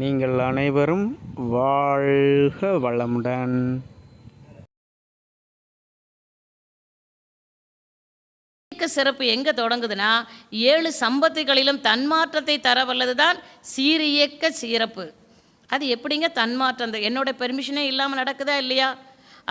நீங்கள் அனைவரும் வாழ்க வளமுடன். சிறப்பு எங்கே தொடங்குதுன்னா ஏழு சம்பத்துகளிலும் தன்மாற்றத்தை தர வல்லதுதான் சீரியக்க சிறப்பு. அது எப்படிங்க தன்மாற்றம்? அந்த என்னோட பெர்மிஷனே இல்லாமல் நடக்குதா இல்லையா?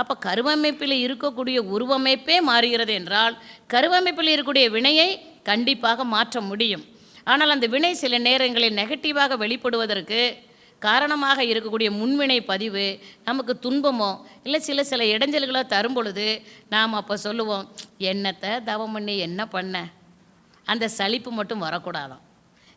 அப்போ கருவமைப்பில் இருக்கக்கூடிய உருவமைப்பே மாறுகிறது என்றால் கருவமைப்பில் இருக்கக்கூடிய வினையை கண்டிப்பாக மாற்ற முடியும். ஆனால் அந்த வினை சில நேரங்களில் நெகட்டிவாக வெளிப்படுவதற்கு காரணமாக இருக்கக்கூடிய முன்வினை பதிவு நமக்கு துன்பமோ இல்லை சில சில இடைஞ்சல்களோ தரும் பொழுது நாம் அப்போ சொல்லுவோம் என்னத்தை தவம் பண்ணி என்ன பண்ண? அந்த சலிப்பு மட்டும் வரக்கூடாதான்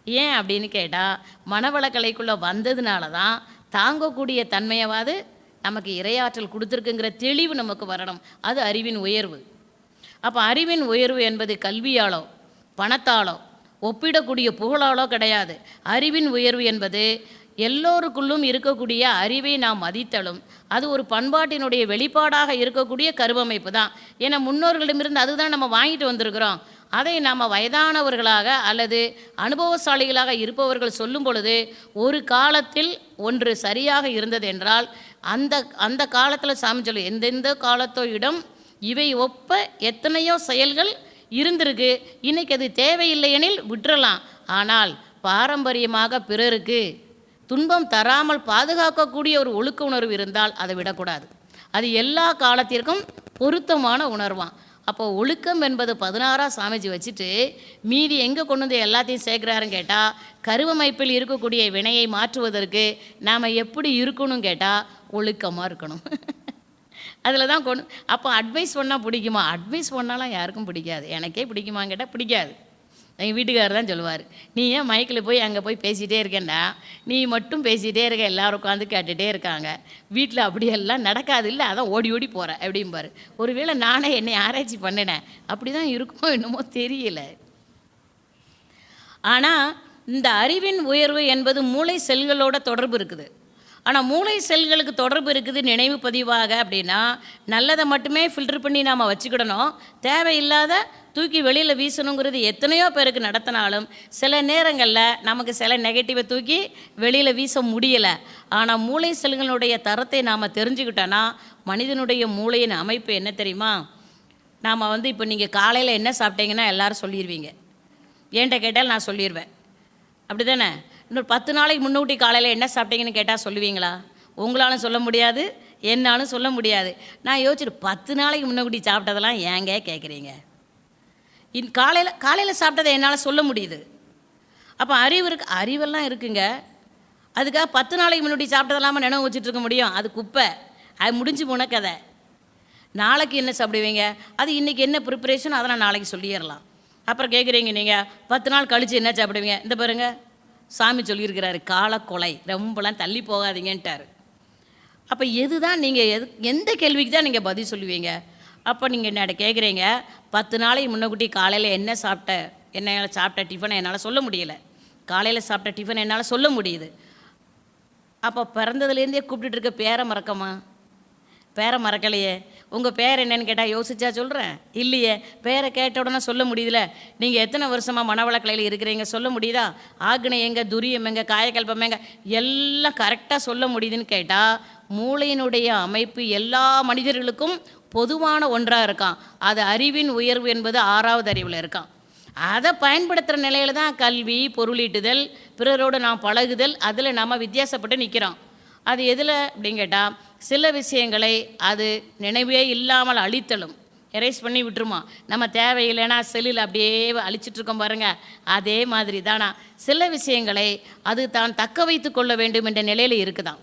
ஏன் அப்படின்னு கேட்டால் மனவளக்கலைக்குள்ளே வந்ததுனால தான் தாங்கக்கூடிய தன்மையாவது நமக்கு இரையாற்றல் கொடுத்துருக்குங்கிற தெளிவு நமக்கு வரணும். அது அறிவின் உயர்வு. அப்போ அறிவின் உயர்வு என்பது கல்வியாலோ பணத்தாலோ ஒப்பிடக்கூடிய புகழாலோ கிடையாது. அறிவின் உயர்வு என்பது எல்லோருக்குள்ளும் இருக்கக்கூடிய அறிவை நாம் மதித்தலும். அது ஒரு பண்பாட்டினுடைய வெளிப்பாடாக இருக்கக்கூடிய கருவமைப்பு தான். ஏன்னா முன்னோர்களிடமிருந்து அதுதான் நம்ம வாங்கிட்டு வந்திருக்கிறோம். அதை நாம் வயதானவர்களாக அல்லது அனுபவசாலிகளாக இருப்பவர்கள் சொல்லும் பொழுது ஒரு காலத்தில் ஒன்று சரியாக இருந்தது என்றால் அந்த அந்த காலத்தில் சாமி சொல்லு எந்தெந்த காலத்தோ இடம் இவை ஒப்ப எத்தனையோ செயல்கள் இருந்திருக்கு. இன்னைக்கு அது தேவையில்லையெனில் விட்டுறலாம். ஆனால் பாரம்பரியமாக பிறருக்கு துன்பம் தராமல் பாதுகாக்கக்கூடிய ஒரு ஒழுக்க உணர்வு இருந்தால் அதை விடக்கூடாது. அது எல்லா காலத்திற்கும் பொருத்தமான உணர்வான் அப்போ ஒழுக்கம் என்பது பதினாறாம் சாமிஜி வச்சுட்டு மீதி எங்கே கொண்டு வந்து எல்லாத்தையும் சேர்க்குறாருன்னு கேட்டால் கருவமைப்பில் இருக்கக்கூடிய வினையை மாற்றுவதற்கு நாம் எப்படி இருக்கணும் கேட்டால் ஒழுக்கமாக இருக்கணும். அதில் தான் கொண்டு அப்போ அட்வைஸ் பண்ணால் பிடிக்குமா? அட்வைஸ் பண்ணாலாம் யாருக்கும் பிடிக்காது. எனக்கே பிடிக்குமான்னு கேட்டால் பிடிக்காது. எங்கள் வீட்டுக்காரர் தான் சொல்லுவார். நீ ஏன் மைக்கில் போய் அங்கே போய் பேசிகிட்டே இருக்கேன்டா நீ மட்டும் பேசிகிட்டே இருக்க. எல்லோரும் உட்காந்து கேட்டுகிட்டே இருக்காங்க. வீட்டில் அப்படியெல்லாம் நடக்காது. இல்லை அதான் ஓடி ஓடி போகிறேன் அப்படிம்பார். ஒருவேளை நானே என்னை ஆராய்ச்சி பண்ணினேன். அப்படி தான் இருக்குமோ என்னமோ தெரியல. ஆனால் இந்த அறிவின் உயர்வு என்பது மூளை செல்களோட தொடர்பு இருக்குது. ஆனால் மூளை செல்களுக்கு தொடர்பு இருக்குது நினைவு பதிவாக அப்படின்னா நல்லதை மட்டுமே ஃபில்டர் பண்ணி நாம் வச்சுக்கிடணும். தேவையில்லாத தூக்கி வெளியில் வீசணுங்கிறது எத்தனையோ பேருக்கு நடத்தினாலும் சில நேரங்களில் நமக்கு சில நெகட்டிவை தூக்கி வெளியில் வீச முடியலை. ஆனால் மூளை செல்களுடைய தரத்தை நாம் தெரிஞ்சுக்கிட்டோன்னா மனிதனுடைய மூளையின் அமைப்பு என்ன தெரியுமா? நாம் வந்து இப்போ நீங்கள் காலையில் என்ன சாப்பிட்டீங்கன்னா எல்லோரும் சொல்லிடுவீங்க ஏன்ட்ட கேட்டால் நான் சொல்லிடுவேன் அப்படி தானே இன்னொரு பத்து நாளைக்கு முன்னூட்டி காலையில் என்ன சாப்பிட்டீங்கன்னு கேட்டால் சொல்லுவீங்களா? உங்களாலும் சொல்ல முடியாது என்னாலும் சொல்ல முடியாது. நான் யோசிச்சுட்டு பத்து நாளைக்கு முன்னக்கூட்டி சாப்பிட்டதெல்லாம் ஏங்க கேட்குறீங்க இன் காலையில் காலையில் சாப்பிட்டதை என்னால் சொல்ல முடியுது. அப்போ அறிவு இருக்கு அறிவெல்லாம் இருக்குங்க. அதுக்காக பத்து நாளைக்கு முன்னாடி சாப்பிட்டதெல்லாமல் நினைவு வச்சுட்டு இருக்க முடியும். அது குப்பை. அது முடிஞ்சு போன கதை. நாளைக்கு என்ன சாப்பிடுவீங்க? அது இன்றைக்கி என்ன ப்ரிப்பரேஷன் அதை நான் நாளைக்கு சொல்லிடலாம் அப்புறம் கேட்குறீங்க நீங்கள் பத்து நாள் கழித்து என்ன சாப்பிடுவீங்க? இந்த பாருங்கள் சாமி சொல்லியிருக்கிறாரு காலக்கொலை. ரொம்பலாம் தள்ளி போகாதீங்கன்ட்டார். அப்போ எது தான் நீங்கள் எது எந்த கேள்விக்கு தான் நீங்கள் பதில் சொல்லுவீங்க? அப்போ நீங்கள் என்ன கேட்குறீங்க பத்து நாளைக்கு முன்னக்கூட்டி காலையில் என்ன சாப்பிட்ட? என்ன சாப்பிட்ட டிஃபனை என்னால் சொல்ல முடியல. காலையில் சாப்பிட்ட டிஃபன் என்னால் சொல்ல முடியுது. அப்போ பிறந்ததுலேருந்தே கூப்பிட்டுட்டு இருக்க பேரை மறக்கமா? பேரை மறக்கலையே. உங்கள் பேர் என்னன்னு கேட்டால் யோசிச்சா சொல்கிறேன் இல்லையே பேரை கேட்ட உடனே சொல்ல முடியுதுல நீங்கள் எத்தனை வருஷமாக மனவளக்கலையில் இருக்கிறீங்க சொல்ல முடியுதா? ஆக்னை எங்க துரியம் எங்க காயக்கல்பம் எங்க? எல்லாம் கரெக்டாக சொல்ல முடியுதுன்னு கேட்டால் மூளையினுடைய அமைப்பு எல்லா மனிதர்களுக்கும் பொதுவான ஒன்றாக இருக்கான். அது அறிவின் உயர்வு என்பது ஆறாவது அறிவில் இருக்கான். அதை பயன்படுத்துகிற நிலையில தான் கல்வி பொருளீட்டுதல் பிறரோடு நாம் பழகுதல் அதில் நாம் வித்தியாசப்பட்டு நிற்கிறோம் அது எதில் அப்படின்னு கேட்டால் சில விஷயங்களை அது நினைவே இல்லாமல் அழித்தலும். எரேஸ் பண்ணி விட்டுருமா? நம்ம தேவையில்லைன்னா செல்லில் அப்படியே அழிச்சிட்ருக்கோம் பாருங்கள் அதே மாதிரி தானா? சில விஷயங்களை அது தான் தக்க வைத்து கொள்ள வேண்டும் என்ற நிலையில் இருக்குதான்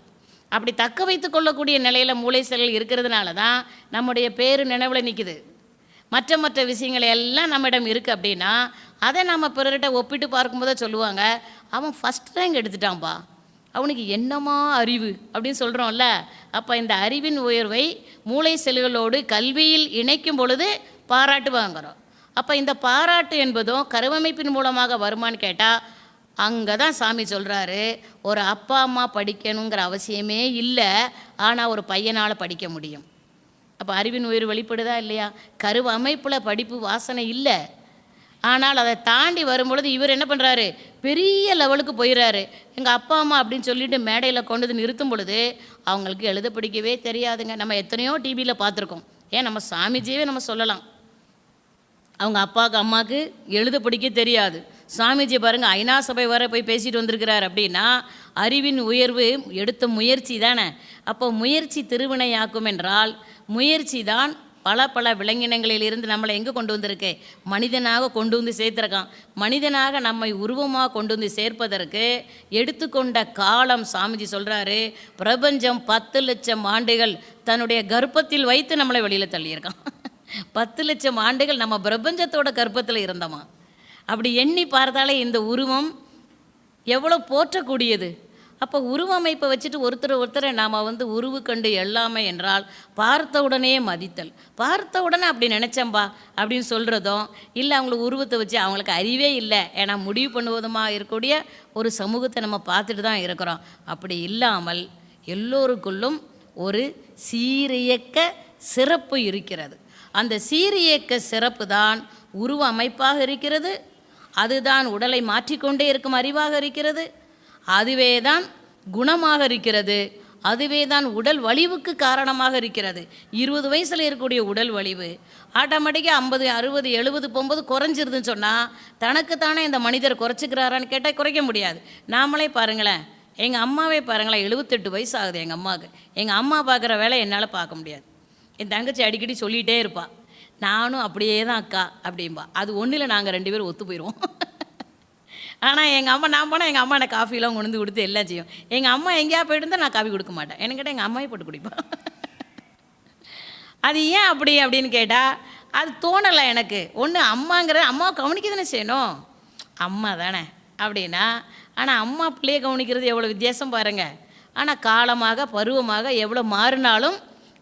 அப்படி தக்க வைத்து கொள்ளக்கூடிய நிலையில் மூளை செல்கள் இருக்கிறதுனால தான் நம்முடைய பேர் நினைவில் நிற்குது மற்ற மற்ற விஷயங்கள் எல்லாம் நம்மிடம் இருக்குது அப்படின்னா அதை நம்ம பிறர்கிட்ட ஒப்பிட்டு பார்க்கும்போதே சொல்லுவாங்க அவன் ஃபஸ்ட் ரேங்க் எடுத்துட்டான்ப்பா அவனுக்கு என்னமா அறிவு? அப்படின்னு சொல்கிறோம்ல அப்போ இந்த அறிவின் உயர்வை மூளை செல்களோடு கல்வியில் இணைக்கும் பொழுது பாராட்டு வாங்குறோம். அப்போ இந்த பாராட்டு என்பதும் கருவமைப்பின் மூலமாக வருமான்னு கேட்டால் அங்கே தான் சாமி சொல்கிறாரு ஒரு அப்பா அம்மா படிக்கணுங்கிற அவசியமே இல்லை ஆனால் ஒரு பையனால் படிக்க முடியும். அப்போ அறிவின் உயிர் வெளிப்படுதா இல்லையா? கருவ அமைப்பில் படிப்பு வாசனை இல்லை. ஆனால் அதை தாண்டி வரும்பொழுது இவர் என்ன பண்ணுறாரு பெரிய லெவலுக்கு போயிடுறாரு எங்கள் அப்பா அம்மா அப்படின்னு சொல்லிட்டு மேடையில் கொண்டு வந்து நிறுத்தும் பொழுது அவங்களுக்கு எழுத பிடிக்கவே தெரியாதுங்க. நம்ம எத்தனையோ டிவியில் பார்த்துருக்கோம். ஏன்? நம்ம சாமிஜியவே நம்ம சொல்லலாம். அவங்க அப்பாவுக்கு அம்மாவுக்கு எழுத பிடிக்க தெரியாது. சாமிஜி பாருங்கள் ஐநா சபை வர போய் பேசிட்டு வந்திருக்கிறார் அப்படின்னா அறிவின் உயர்வு எடுத்த முயற்சி தானே. அப்போ முயற்சி திருவினையாக்கும் என்றால் முயற்சி தான் பல பல விலங்கினங்களில் இருந்து நம்மளை எங்கே கொண்டு வந்திருக்கு? மனிதனாக கொண்டு வந்து சேர்த்துருக்கான். மனிதனாக நம்மை உருவமாக கொண்டு வந்து சேர்ப்பதற்கு எடுத்துக்கொண்ட காலம் சாமிஜி சொல்கிறாரு பிரபஞ்சம் பத்து லட்சம் ஆண்டுகள் தன்னுடைய கர்ப்பத்தில் வைத்து நம்மளை வெளியில் தள்ளியிருக்கான். பத்து லட்சம் ஆண்டுகள் நம்ம பிரபஞ்சத்தோட கர்ப்பத்தில் இருந்தோமா? அப்படி எண்ணி பார்த்தாலே இந்த உருவம் எவ்வளோ போற்றக்கூடியது? அப்போ உருவமைப்பை வச்சுட்டு ஒருத்தர் ஒருத்தரை நாம் வந்து உருவு கண்டு எல்லாமே என்றால் பார்த்த உடனே மதித்தல். பார்த்த உடனே அப்படி நினச்சம்பா அப்படின்னு சொல்கிறதும் இல்லை அவங்களுக்கு உருவத்தை வச்சு அவங்களுக்கு அறிவே இல்லை ஏன்னா முடிவு பண்ணுவதுமாக இருக்கக்கூடிய ஒரு சமூகத்தை நம்ம பார்த்துட்டு தான் இருக்கிறோம். அப்படி இல்லாமல் எல்லோருக்குள்ளும் ஒரு சீரியக்க சிறப்பு இருக்கிறது. அந்த சீரியக்க சிறப்பு தான் உருவ அமைப்பாக இருக்கிறது அதுதான் உடலை மாற்றிக்கொண்டே இருக்கும் அறிவாக இருக்கிறது அதுவே தான் குணமாக இருக்கிறது அதுவே தான் உடல் வலிவுக்கு காரணமாக இருக்கிறது இருபது வயசில் இருக்கக்கூடிய உடல் வலிவு. ஆட்டோமேட்டிக்காக ஐம்பது அறுபது எழுபது போகும்போது குறைஞ்சிருதுன்னு சொன்னால் தனக்குத்தானே இந்த மனிதர் குறைச்சிக்கிறாரான்னு கேட்டால் குறைக்க முடியாது. நாமளே பாருங்களேன். எங்கள் அம்மாவே பாருங்களேன் எழுபத்தெட்டு வயசு ஆகுது எங்கள் அம்மாவுக்கு. எங்கள் அம்மா பார்க்குற வேலை என்னால் பார்க்க முடியாது. என் தங்கச்சி அடிக்கடி சொல்லிகிட்டே இருப்பாள் நானும் அப்படியே தான் அக்கா அப்படிம்பா. அது ஒன்றில் நாங்கள் ரெண்டு பேரும் ஒத்து போயிடுவோம் ஆனால் எங்கள் அம்மா நான் போனால் எங்கள் அம்மா எனக்கு காஃபிலாம் கொண்டு வந்து கொடுத்து எல்லாம் செய்யும். எங்கள் அம்மா எங்கேயா போயிட்டு இருந்தால் நான் காஃபி கொடுக்க மாட்டேன். எனக்கு எங்கள் அம்மாவே போட்டு குடிப்பேன். அது ஏன் அப்படி அப்படின்னு கேட்டால் அது தோணலை எனக்கு. ஒன்று அம்மாங்கிற அம்மாவை கவனிக்க தானே செய்யணும். அம்மா தானே. அப்படின்னா ஆனால் அம்மா பிள்ளையை கவனிக்கிறது எவ்வளோ வித்தியாசம் பாருங்கள் ஆனால் காலமாக பருவமாக எவ்வளோ மாறினாலும்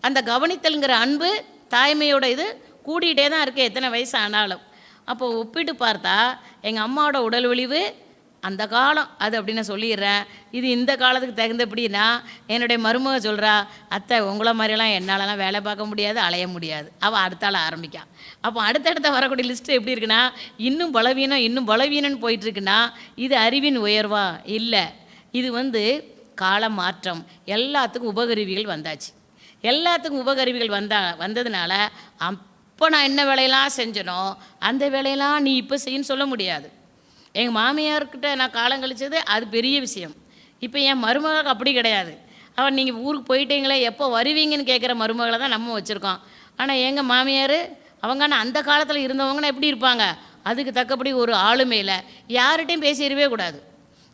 அந்த கவனித்தல்ங்கிற அன்பு தாய்மையோட இது கூடிகிட்டே தான் இருக்குது எத்தனை வயசு ஆனாலும். அப்போ ஒப்பிட்டு பார்த்தா எங்கள் அம்மாவோட உடல் ஒழிவு அந்த காலம். அது அப்படின்னு நான் சொல்லிடுறேன். இது இந்த காலத்துக்கு தகுந்தபடினா என்னுடைய மருமக சொல்கிறா அத்தை உங்களை மாதிரியெல்லாம் என்னாலலாம் வேலை பார்க்க முடியாது அலைய முடியாது. அவள் அடுத்தால ஆரம்பிக்கா. அப்போ அடுத்தடுத்த வரக்கூடிய லிஸ்ட்டு எப்படி இருக்குன்னா இன்னும் பலவீனம் இன்னும் பலவீனம்னு போயிட்டுருக்குன்னா இது அறிவின் உயர்வா? இல்லை. இது வந்து கால மாற்றம். எல்லாத்துக்கும் உபகருவிகள் வந்தாச்சு. எல்லாத்துக்கும் உபகருவிகள் வந்தா வந்ததுனால அப்போ நான் என்ன வேலையெல்லாம் செஞ்சனோ அந்த வேலையெல்லாம் நீ இப்போ செய்யன்னு சொல்ல முடியாது. எங்கள் மாமியார்கிட்ட நான் காலம் கழிச்சது அது பெரிய விஷயம். இப்போ என் மருமகளுக்கு அப்படி கிடையாது. அவன் நீங்கள் ஊருக்கு போயிட்டீங்களே எப்போ வருவீங்கன்னு கேட்குற மருமகளை தான் நம்ம வச்சுருக்கோம். ஆனால் எங்கள் மாமியார் அவங்க அந்த காலத்தில் இருந்தவங்கன்னா எப்படி இருப்பாங்க? அதுக்கு தக்கபடி ஒரு ஆளுமையில் யார்கிட்டையும் பேசிடவே கூடாது.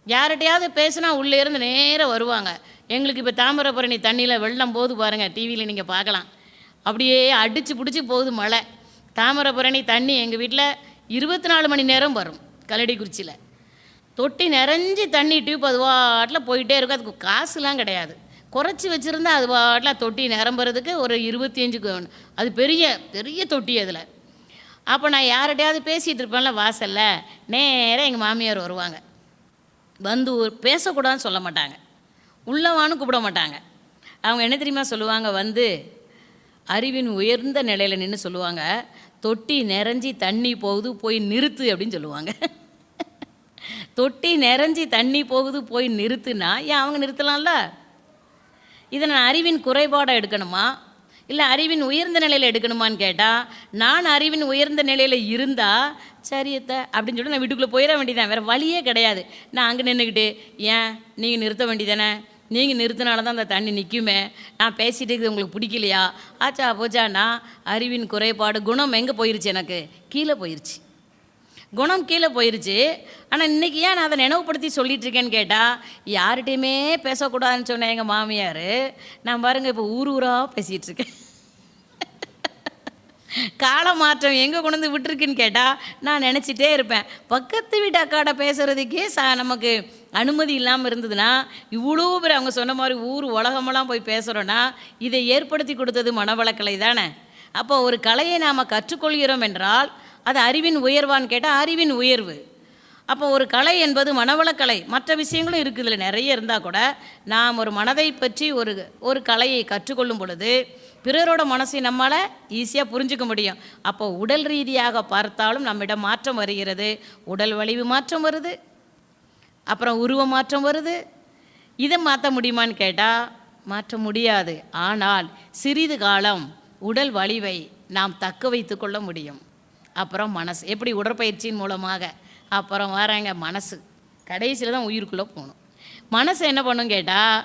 யார்கிட்டையாவது பேசினா உள்ளே இருந்து நேராக வருவாங்க. எங்களுக்கு இப்போ தாமிரபரணி தண்ணியில் வெள்ளம் போது பாருங்கள் டிவியில் நீங்கள் பார்க்கலாம். அப்படியே அடித்து பிடிச்சி போகுது மழை. தாமிரபரணி தண்ணி எங்கள் வீட்டில் இருபத்தி நாலு மணி நேரம் வரும் கல்லடிக்குறிச்சியில் தொட்டி நிறைஞ்சி தண்ணி டியூப் அது வாட்டில் போயிட்டே இருக்கும். அதுக்கு காசுலாம் கிடையாது. குறைச்சி வச்சுருந்தா அது வாட்டில் தொட்டி நிரம்புறதுக்கு ஒரு இருபத்தி அஞ்சு அது பெரிய பெரிய தொட்டி அதில். அப்போ நான் யார்கிட்டையாவது பேசிகிட்டு இருப்பேன்ல வாசலில் நேராக எங்கள் மாமியார் வருவாங்க. வந்து ஒரு- பேசக்கூடாதுன்னு சொல்ல மாட்டாங்க. உள்ளவான்னு கூப்பிட மாட்டாங்க. அவங்க என்ன தெரியுமா சொல்லுவாங்க? வந்து அறிவின் உயர்ந்த நிலையில் நின்று சொல்லுவாங்க. தொட்டி நிறைஞ்சி தண்ணி போகுது போய் நிறுத்து அப்படின்னு சொல்லுவாங்க. தொட்டி நிறைஞ்சி தண்ணி போகுது போய் நிறுத்துனா ஏன் அவங்க நிறுத்தலாம்ல? இதை நான் அறிவின் குறைபாடாக எடுக்கணுமா? இல்லை அறிவின் உயர்ந்த நிலையில் எடுக்கணுமான்னு கேட்டால் நான் அறிவின் உயர்ந்த நிலையில் இருந்தால் சரியத்தை அப்படின்னு சொல்லிட்டு நான் வீட்டுக்குள்ளே போயிட வேண்டியதான் வேறு வழியே கிடையாது. நான் அங்கே நின்றுக்கிட்டு ஏன்? நீங்கள் நிறுத்த வேண்டியதானே நீங்கள் நிறுத்தினால தான் அந்த தண்ணி நிற்குமே நான் பேசிகிட்டு இருக்குது உங்களுக்கு பிடிக்கலையா? ஆச்சா போச்சாண்ணா அறிவின் குறைபாடு குணம் எங்கே போயிருச்சு எனக்கு? கீழே போயிருச்சு. குணம் கீழே போயிருச்சு. ஆனால் இன்றைக்கி ஏன் நான் அதை நினைவுபடுத்தி சொல்லிட்டு இருக்கேன்னு கேட்டால் யார்கிட்டையுமே பேசக்கூடாதுன்னு சொன்னேன் எங்கள் மாமியார் நான் பாருங்கள் இப்போ ஊர் ஊராக பேசிகிட்டு இருக்கேன் கால மாற்றம் எங்கே கொண்டு வந்து விட்டுருக்குன்னு கேட்டால் நான் நினச்சிட்டே இருப்பேன். பக்கத்து வீட்டு அக்காட பேசுகிறதுக்கே சா நமக்கு அனுமதி இல்லாமல் இருந்ததுன்னா இவ்வளோ பேர் அவங்க சொன்ன மாதிரி ஊர் உலகமெல்லாம் போய் பேசுகிறோன்னா இதை ஏற்படுத்தி கொடுத்தது மனவளக்கலை தானே? அப்போ ஒரு கலையை நாம் கற்றுக்கொள்கிறோம் என்றால் அது அறிவின் உயர்வான்னு கேட்டால் அறிவின் உயர்வு. அப்போ ஒரு கலை என்பது மனவளக்கலை. மற்ற விஷயங்களும் இருக்குது இதில் நிறைய இருந்தால் கூட நாம் ஒரு மனதை பற்றி ஒரு ஒரு கலையை கற்றுக்கொள்ளும் பொழுது பிறரோட மனசை நம்மளால் ஈஸியாக புரிஞ்சுக்க முடியும். அப்போ உடல் ரீதியாக பார்த்தாலும் நம்மிடம் மாற்றம் வருகிறது. உடல் வலிவு மாற்றம் வருது. அப்புறம் உருவ மாற்றம் வருது. இதை மாற்ற முடியுமான்னு கேட்டால் மாற்ற முடியாது. ஆனால் சிறிது காலம் உடல் வலிவை நாம் தக்க வைத்து கொள்ள முடியும். அப்புறம் மனசு எப்படி உடற்பயிற்சியின் மூலமாக? அப்புறம் வராங்க மனசு. கடைசியில் தான் உயிருக்குள்ளே போகணும். மனசு என்ன பண்ணும் கேட்டால்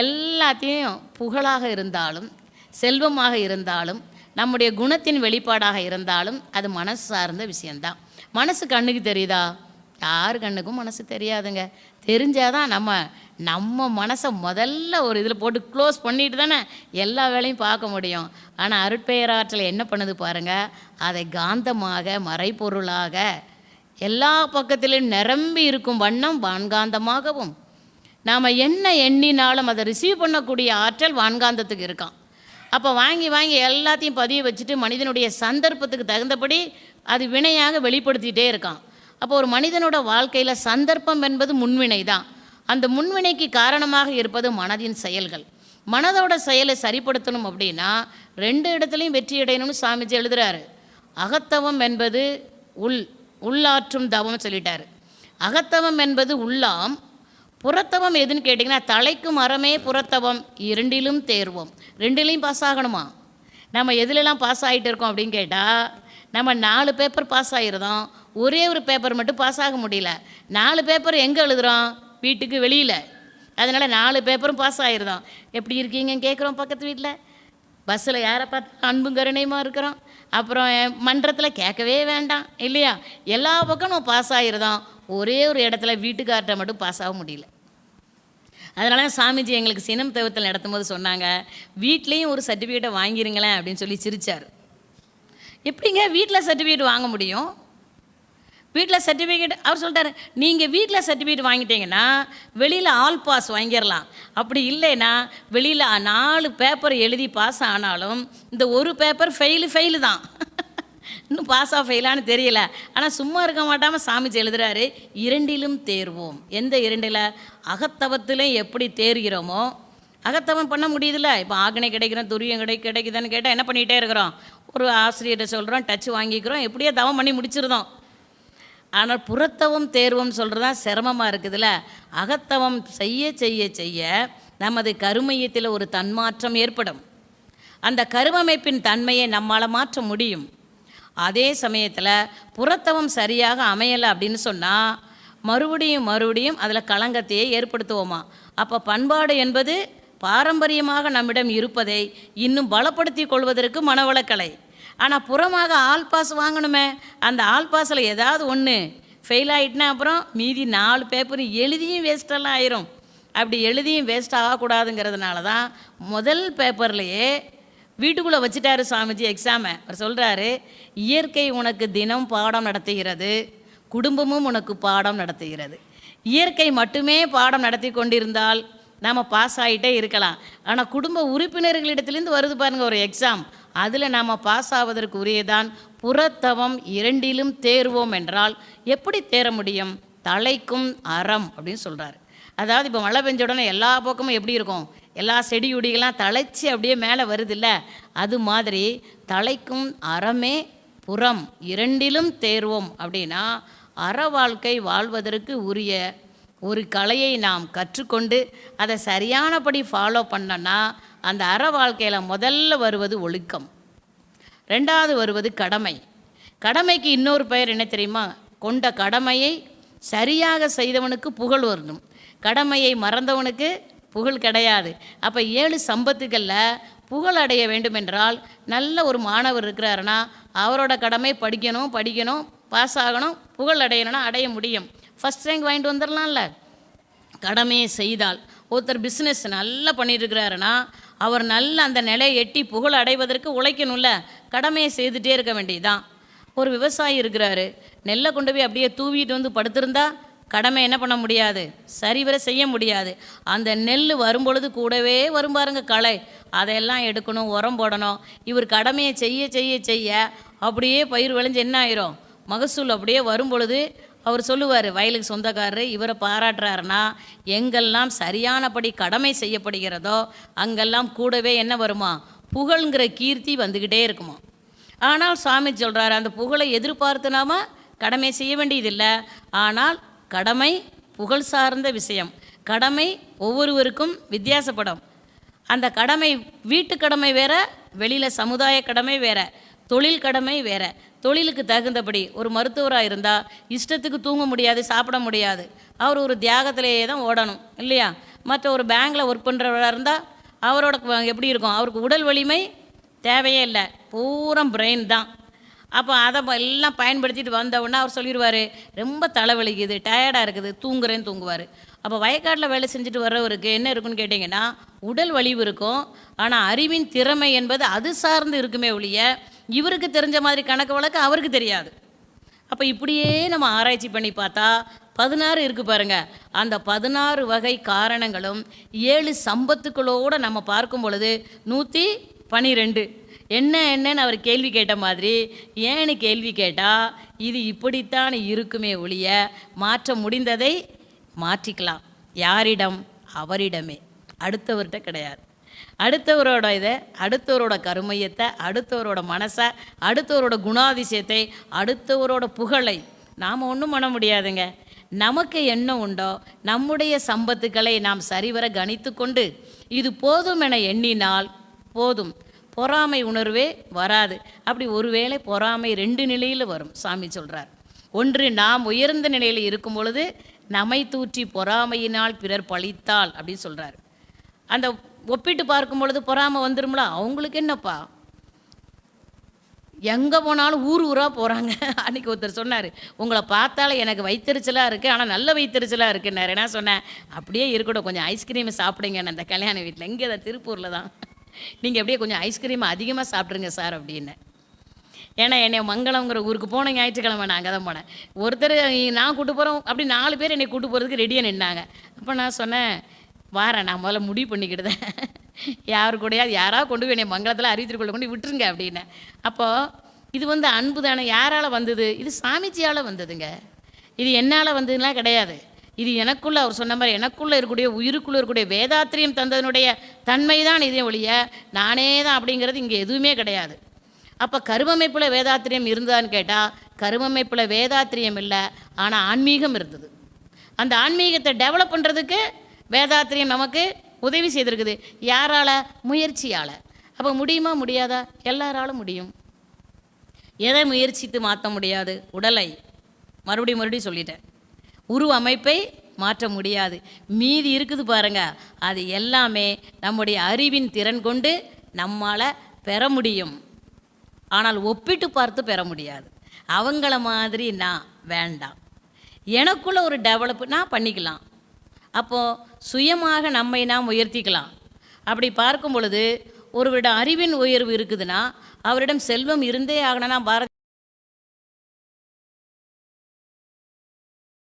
எல்லாத்தையும் புகழாக இருந்தாலும் செல்வமாக இருந்தாலும் நம்முடைய குணத்தின் வெளிப்பாடாக இருந்தாலும் அது மனசு சார்ந்த விஷயந்தான் மனசு கண்ணுக்கு தெரியுதா? யார் கண்ணுக்கும் மனசு தெரியாதுங்க. தெரிஞ்சாதான் நம்ம நம்ம மனசை முதல்ல ஒரு இதில் போட்டு க்ளோஸ் பண்ணிட்டு தானே எல்லா வேலையும் பார்க்க முடியும். ஆனால் அருட்பெயராற்றல் என்ன பண்ணுது பாருங்க? அதை காந்தமாக மறைப்பொருளாக எல்லா பக்கத்திலும் நிரம்பி இருக்கும் வண்ணம் வான்காந்தமாகவும். நாம் என்ன எண்ணினாலும் அதை ரிசீவ் பண்ணக்கூடிய ஆற்றல் வான்காந்தத்துக்கு இருக்கான் அப்போ வாங்கி வாங்கி எல்லாத்தையும் பதிய வச்சுட்டு மனிதனுடைய சந்தர்ப்பத்துக்கு தகுந்தபடி அது வினையாக வெளிப்படுத்திகிட்டே இருக்கான். அப்போ ஒரு மனிதனோட வாழ்க்கையில் சந்தர்ப்பம் என்பது முன்வினை தான் அந்த முன்வினைக்கு காரணமாக இருப்பது மனதின் செயல்கள். மனதோட செயலை சரிப்படுத்தணும் அப்படின்னா ரெண்டு இடத்துலையும் வெற்றி அடையணும்னு சாமிஜி எழுதுறாரு. அகத்தவம் என்பது உள் உள்ளாற்றும் தவம் சொல்லிட்டார். அகத்தவம் என்பது உள்ளாம் புறத்தவம் எதுன்னு கேட்டிங்கன்னா தலைக்கும் மரமே புறத்தவம் இரண்டிலும் தேர்வோம். ரெண்டிலையும் பாஸ் ஆகணுமா? நம்ம எதுலெல்லாம் பாஸ் ஆகிட்டு இருக்கோம் அப்படின்னு கேட்டால் நம்ம நாலு பேப்பர் பாஸ் ஆகிருந்தோம் ஒரே ஒரு பேப்பர் மட்டும் பாஸ் ஆக முடியல. நாலு பேப்பர் எங்கே எழுதுகிறோம் வீட்டுக்கு வெளியில். அதனால் நாலு பேப்பரும் பாஸ் ஆகிருந்தோம் எப்படி இருக்கீங்கன்னு கேட்குறோம் பக்கத்து வீட்டில் பஸ்ஸில் யாரை பார்த்து அன்பும் கருணையுமா இருக்கிறோம்? அப்புறம் மன்றத்தில் கேட்கவே வேண்டாம் இல்லையா? எல்லா பக்கம் நம்ம பாஸ் ஆகிருந்தோம் ஒரே ஒரு இடத்துல வீட்டுக்கார்ட்ட மட்டும் பாஸ் ஆக முடியல. அதனால சாமிஜி எங்களுக்கு சினம் தவிர்த்தல் நடத்தும் போது சொன்னாங்க வீட்லேயும் ஒரு சர்டிஃபிகேட்டை வாங்கிருங்களேன் அப்படின்னு சொல்லி சிரிச்சார். எப்படிங்க வீட்டில் சர்டிஃபிகேட் வாங்க முடியும்? வீட்டில் சர்டிஃபிகேட் அவர் சொல்லிட்டாரு நீங்கள் வீட்டில் சர்டிஃபிகேட் வாங்கிட்டீங்கன்னா வெளியில் ஆல் பாஸ் வாங்கிடலாம். அப்படி இல்லைன்னா வெளியில் நாலு பேப்பர் எழுதி பாஸ் ஆனாலும் இந்த ஒரு பேப்பர் ஃபெயிலு ஃபெயிலு தான். இன்னும் பாஸ் ஃபெயிலான்னு தெரியல. ஆனால் சும்மா இருக்க மாட்டாமல் சாமிஜி எழுதுறாரு இரண்டிலும் தேர்வோம். எந்த இரண்டில்? அகத்தவத்திலும் எப்படி தேர்கிறோமோ அகத்தவம் பண்ண முடியுதுல்ல. இப்போ ஆக்னை கிடைக்கிறோம் துரியம் கிடை கிடைக்குதுன்னு கேட்டால் என்ன பண்ணிகிட்டே இருக்கிறோம்? ஒரு ஆசிரியர்கிட்ட சொல்கிறோம் டச் வாங்கிக்கிறோம். எப்படியோ தவம் பண்ணி முடிச்சிருந்தோம். ஆனால் புறத்தவம் தேர்வும் சொல்கிறது தான் சிரமமாக இருக்குதுல்ல? அகத்தவம் செய்ய செய்ய செய்ய நமது கருமையத்தில் ஒரு தன்மாற்றம் ஏற்படும். அந்த கருவமைப்பின் தன்மையை நம்மால் மாற்ற முடியும். அதே சமயத்தில் புறத்தவம் சரியாக அமையலை அப்படின்னு சொன்னால் மறுபடியும் மறுபடியும் அதில் களங்கத்தையே ஏற்படுத்துவோமா? அப்போ பண்பாடு என்பது பாரம்பரியமாக நம்மிடம் இருப்பதை இன்னும் பலப்படுத்தி கொள்வதற்கு மனவளக்கலை. ஆனால் புறமாக ஆல் பாஸ் வாங்கணுமே. அந்த ஆல் பாஸில் ஏதாவது ஒன்று ஃபெயில் ஆகிட்டுனா அப்புறம் மீதி நாலு பேப்பரும் எழுதியும் வேஸ்டெல்லாம் ஆயிரும். அப்படி எழுதியும் வேஸ்ட் ஆகக்கூடாதுங்கிறதுனால தான் முதல் பேப்பர்லேயே வீட்டுக்குள்ளே வச்சுட்டாரு சாமிஜி எக்ஸாமை அவர் சொல்கிறாரு இயற்கை உனக்கு தினம் பாடம் நடத்துகிறது குடும்பமும் உனக்கு பாடம் நடத்துகிறது. இயற்கை மட்டுமே பாடம் நடத்தி கொண்டிருந்தால் நாம் பாஸ் ஆகிட்டே இருக்கலாம். ஆனால் குடும்ப உறுப்பினர்களிடத்துலேருந்து வருது பாருங்கள் ஒரு எக்ஸாம் அதில் நாம் பாஸ் ஆவதற்கு உரியதான் புறத்தவம் இரண்டிலும் தேர்வோம் என்றால் எப்படி தேர முடியும்? தலைக்கும் அறம் அப்படின்னு சொல்கிறாரு அதாவது இப்போ மழை பெஞ்ச உடனே எல்லா பக்கமும் எப்படி இருக்கும்? எல்லா செடி கொடிகள்லாம் தழைச்சி அப்படியே மேலே வருதுல்ல? அது மாதிரி தலைக்கும் அறமே புறம் இரண்டிலும் தேர்வோம் அப்படின்னா அற வாழ்க்கை வாழ்வதற்கு உரிய ஒரு கலையை நாம் கற்றுக்கொண்டு அதை சரியானபடி ஃபாலோ பண்ணோன்னா அந்த அற வாழ்க்கையில் முதல்ல வருவது ஒழுக்கம். ரெண்டாவது வருவது கடமை. கடமைக்கு இன்னொரு பெயர் என்ன தெரியுமா? கொண்ட கடமையை சரியாக செய்தவனுக்கு புகழ் வரணும். கடமையை மறந்தவனுக்கு புகழ் கிடையாது. அப்போ ஏழு சம்பத்துகளில் புகழ் அடைய வேண்டுமென்றால் நல்ல ஒரு மாணவர் இருக்கிறாருன்னா அவரோட கடமை படிக்கணும் படிக்கணும் பாஸ் ஆகணும் புகழ் அடையணும்னா அடைய முடியும். ஃபஸ்ட் ரேங்க் வாங்கிட்டு வந்துடலாம்ல. கடமையை செய்தால் ஒருத்தர் பிஸ்னஸ் நல்லா பண்ணிட்டுருக்கிறாருன்னா அவர் நல்ல அந்த நிலையை எட்டி புகழ் அடைவதற்கு உழைக்கணும்ல. கடமையை செய்துட்டே இருக்க வேண்டியதுதான். ஒரு விவசாயி இருக்கிறாரு. நெல்லை கொண்டு போய் அப்படியே தூவிட்டு வந்து படுத்திருந்தா கடமை என்ன பண்ண முடியாது? சரிவர செய்ய முடியாது. அந்த நெல் வரும்பொழுது கூடவே வரும் பாருங்க களை. அதையெல்லாம் எடுக்கணும் உரம் போடணும். இவர் கடமையை செய்ய செய்ய செய்ய அப்படியே பயிர் விளைஞ்சு என்ன ஆயிரும்? மகசூல் அப்படியே வரும் பொழுது அவர் சொல்லுவார் வயலுக்கு சொந்தக்காரர் இவரை பாராட்டுறாருன்னா எங்கெல்லாம் சரியானபடி கடமை செய்யப்படுகிறதோ அங்கெல்லாம் கூடவே என்ன வருமா? புகழ்ங்கிற கீர்த்தி வந்துக்கிட்டே இருக்குமா? ஆனால் சாமி சொல்கிறாரு அந்த புகழை எதிர்பார்த்து நாம கடமை செய்ய வேண்டியதில்லை. ஆனால் கடமை புகழ் சார்ந்த விஷயம். கடமை ஒவ்வொருவருக்கும் வித்தியாசப்படும். அந்த கடமை வீட்டு கடமை வேற வெளியில் சமுதாய கடமை வேற தொழில் கடமை வேற. தொழிலுக்கு தகுந்தபடி ஒரு மருத்துவராக இருந்தால் இஷ்டத்துக்கு தூங்க முடியாது சாப்பிட முடியாது. அவர் ஒரு தியாகத்திலேயே தான் ஓடணும் இல்லையா? மற்ற ஒரு பேங்கில் ஒர்க் பண்ணுறவராக இருந்தால் அவரோட எப்படி இருக்கும்? அவருக்கு உடல் வலிமை தேவையே இல்லை. பூரா பிரெயின் தான். அப்போ அதை ப- எல்லாம் பயன்படுத்திட்டு வந்தவுடனே அவர் சொல்லிடுவார் ரொம்ப தலைவலிக்குது டயர்டாக இருக்குது தூங்குறேன்னு தூங்குவார். அப்போ வயக்காட்டில் வேலை செஞ்சுட்டு வர்றவருக்கு என்ன இருக்குன்னு கேட்டிங்கன்னா உடல் வலிவு இருக்கும் ஆனால் அறிவின் திறமை என்பது அது சார்ந்து இருக்குமே ஒழிய இவருக்கு தெரிஞ்ச மாதிரி கணக்கு வழக்கு அவருக்கு தெரியாது. அப்போ இப்படியே நம்ம ஆராய்ச்சி பண்ணி பார்த்தா பதினாறு இருக்குது பாருங்க. அந்த பதினாறு வகை காரணங்களும் ஏழு சம்பத்துக்களோடு நம்ம பார்க்கும் பொழுது நூற்றி பனிரெண்டு. என்ன என்னன்னு அவர் கேள்வி கேட்ட மாதிரி ஏன்னு கேள்வி கேட்டால் இது இப்படித்தான் இருக்குமே ஒழிய மாற்ற முடிந்ததை மாற்றிக்கலாம். யாரிடம்? அவரிடமே. அடுத்தவர்கிட்ட கிடையாது. அடுத்தவரோட இதை அடுத்தவரோட கருமையத்தை அடுத்தவரோட மனசை அடுத்தவரோட குணாதிசயத்தை அடுத்தவரோட புகழை நாம் ஒன்றும் பண்ண முடியாதுங்க. நமக்கு என்ன உண்டோ நம்முடைய சம்பத்துக்களை நாம் சரிவர கணித்து கொண்டு இது போதும் என எண்ணினால் போதும். பொறாமை உணர்வே வராது. அப்படி ஒருவேளை பொறாமை ரெண்டு நிலையில் வரும் சாமி சொல்கிறார் ஒன்று நாம் உயர்ந்த நிலையில் இருக்கும் பொழுது நம்மை தூற்றி பொறாமையினால் பிறர் பழித்தால் அப்படின்னு சொல்கிறார் அந்த ஒப்பிட்டு பார்க்கும் பொழுது பொறாமல் வந்துடும்ல அவங்களுக்கு என்னப்பா? எங்கே போனாலும் ஊர் ஊராக போகிறாங்க அன்றைக்கி ஒருத்தர் சொன்னார் உங்களை பார்த்தாலே எனக்கு வைத்தறிச்சலாக இருக்குது ஆனால் நல்ல வைத்தறிச்சலாக இருக்குன்னாரு. நான் சொன்னேன் அப்படியே இருக்கட்டும் கொஞ்சம் ஐஸ்கிரீம் சாப்பிடுங்க அந்த கல்யாண வீட்டில் இங்கே தான் திருப்பூரில் தான். நீங்கள் அப்படியே கொஞ்சம் ஐஸ்கிரீம் அதிகமாக சாப்பிட்ருங்க சார் அப்படின்னு. ஏன்னா என்னை மங்களம்ங்கிற ஊருக்கு போன ஞாயிற்றுக்கிழமை நான் அங்கே தான் போனேன். ஒருத்தர் நான் கூட்டு போகிறோம் அப்படி நாலு பேர் என்னை கூட்டு போகிறதுக்கு ரெடியாக நின்னாங்க. அப்போ நான் சொன்னேன் வாரேன் நான் முதல்ல முடிவு பண்ணிக்கிட்டேன் யாரு கூடயாவது யாராவது கொண்டு போய் என்னை மங்களத்தில் அறிவித்திற்குள்ள கொண்டு விட்டுருங்க அப்படின்னு. அப்போது இது வந்து அன்பு தானே யாரால் வந்தது? இது சாமிஜியால் வந்ததுங்க. இது என்னால் வந்ததுலாம் கிடையாது. இது எனக்குள்ளே அவர் சொன்ன மாதிரி எனக்குள்ளே இருக்கக்கூடிய உயிருக்குள்ளே இருக்கக்கூடிய வேதாத்திரியம் தந்ததனுடைய தன்மை தான் இதே ஒழிய நானே தான் அப்படிங்கிறது இங்கே எதுவுமே கிடையாது. அப்போ கருவமைப்பில் வேதாத்திரியம் இருந்ததான்னு கேட்டால் கருவமைப்பில் வேதாத்திரியம் இல்லை ஆனால் ஆன்மீகம் இருந்தது. அந்த ஆன்மீகத்தை டெவலப் பண்ணுறதுக்கு வேதாத்திரியம் நமக்கு உதவி செய்திருக்குது. யாரால? முயற்சியால். அப்போ முடியுமா? முடியாதா? எல்லாராலும் முடியும். எதை முயற்சித்து மாற்ற முடியாது? உடலை. மறுபடியும் மறுபடியும் சொல்லிட்டேன். உருவ அமைப்பை மாற்ற முடியாது. மீதி இருக்குது பாருங்க. அது எல்லாமே நம்முடைய அறிவின் திறன் கொண்டு நம்மால் பெற முடியும். ஆனால் ஒப்பிட்டு பார்த்து பெற முடியாது. அவங்கள மாதிரி நான் வேண்டாம். எனக்குள்ள ஒரு டெவலப் நான் பண்ணிக்கலாம். அப்போது சுயமாக நம்மை நாம் உயர்த்திக்கலாம். அப்படி பார்க்கும் பொழுது ஒருவரிடம் அறிவின் உயர்வு இருக்குதுன்னா அவரிடம் செல்வம் இருந்தே ஆகணும்னா பாரதி